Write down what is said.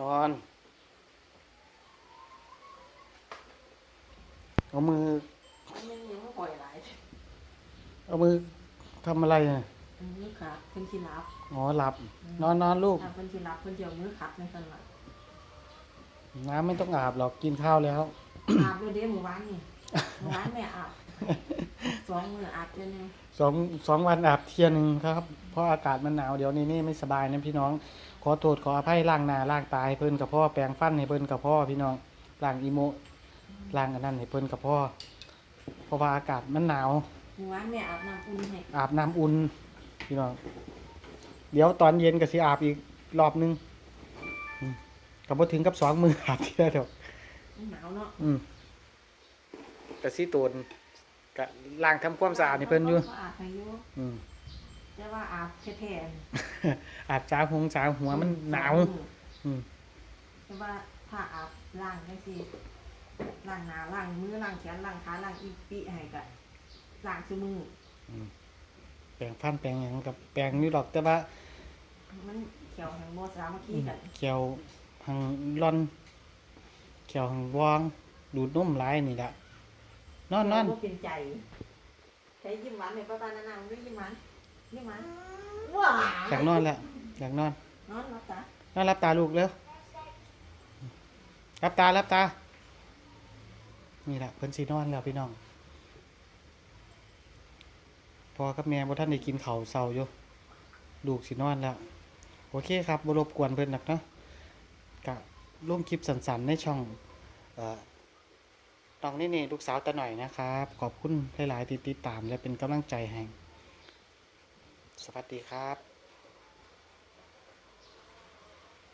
ตอน เอามือ มันยังยังไม่ปล่อยหลายเอามือทำอะไรอะอันนี้ค่ะเพิ่นสิรับอ๋อหลับ นอนนอนลูก ถ้าเพิ่นสิรับเพิ่นจะเอามือขัดในสลัดน้ำไม่ต้องอาบหรอกกินข้าวแล้ว อาบเลยเด้หมู่บ้านนี่หมู่บ้านแม่อาบ สองมืออาบเดือนหนึงสองสองวันอาบเที่ยหนึ่งครับ เพราะอากาศมันหนาวเดี๋ยวนี้นี่ไม่สบายนะพี่น้อง ขอโทษขออภัยล้างหน้าล้างตาให้เพิ่นกับพ่อแปรงฟันให้เพิ่นกับพ่อพี่น้องล้างอีโมล้างอันนั้นให้เพิ่นกับพ่อเพราะว่าอากาศมันหนาวหมู่บ้านแม่อาบน้ำอุ่นให้อาบน้ำอุ่นพี่น้องเดี๋ยวตอนเย็นก็สิอาบอีกรอบหนึงอืมก็บ่ถึงกับสองมืออาบเที่ยเดียว มันหนาวเนาะ อืมก็สิตูน ก็ล้างทำความสะอาดให้เพิ่นอยู่ก็อาบให้อยู่อืม แต่ว่าอาบแท้ๆนี่อาบจ้าหงจ้าหัวมันหนาวสองมื้ออืม แต่ว่าถ้าอาบล้างจังซี่ล้างหน้าล้างมือล้างแขนล้างขาล้างอีปีให้ก็ล้างซุมือแปรงฟันแปรงหยังกับแปรงนี่ดอกแต่ว่ามันเขียวแห่งบ่สามัคคีกันเขียวหังร่อนเขียวหังวองดูดนมหลายนี่ละ นอนนอนบ่เป็นใจใช้ยิ้มหวานเลยป้าป้านานาไม่ยิ้มหวานยิ้มหวานว้าอยากนอนแล้วอยากนอน นอนรับตานอนรับตาลูกเร็วรับตารับตา นี่แหละเพิ่นสินอนแล้วพี่น้องพอกับแม่บ่ท่านได้กินข้าวเช้าอยู่ลูกสินอนแล้ว โอเคครับบ่รบกวนเพิ่นนักเนาะกะลงคลิปสั้นๆในช่องเอ่อ น้องนี่นี่ลูกสาวตาหน่อยนะครับ ขอบคุณหลาย ๆ ที่ติดตามและเป็นกำลังใจแห่ง สวัสดีครับ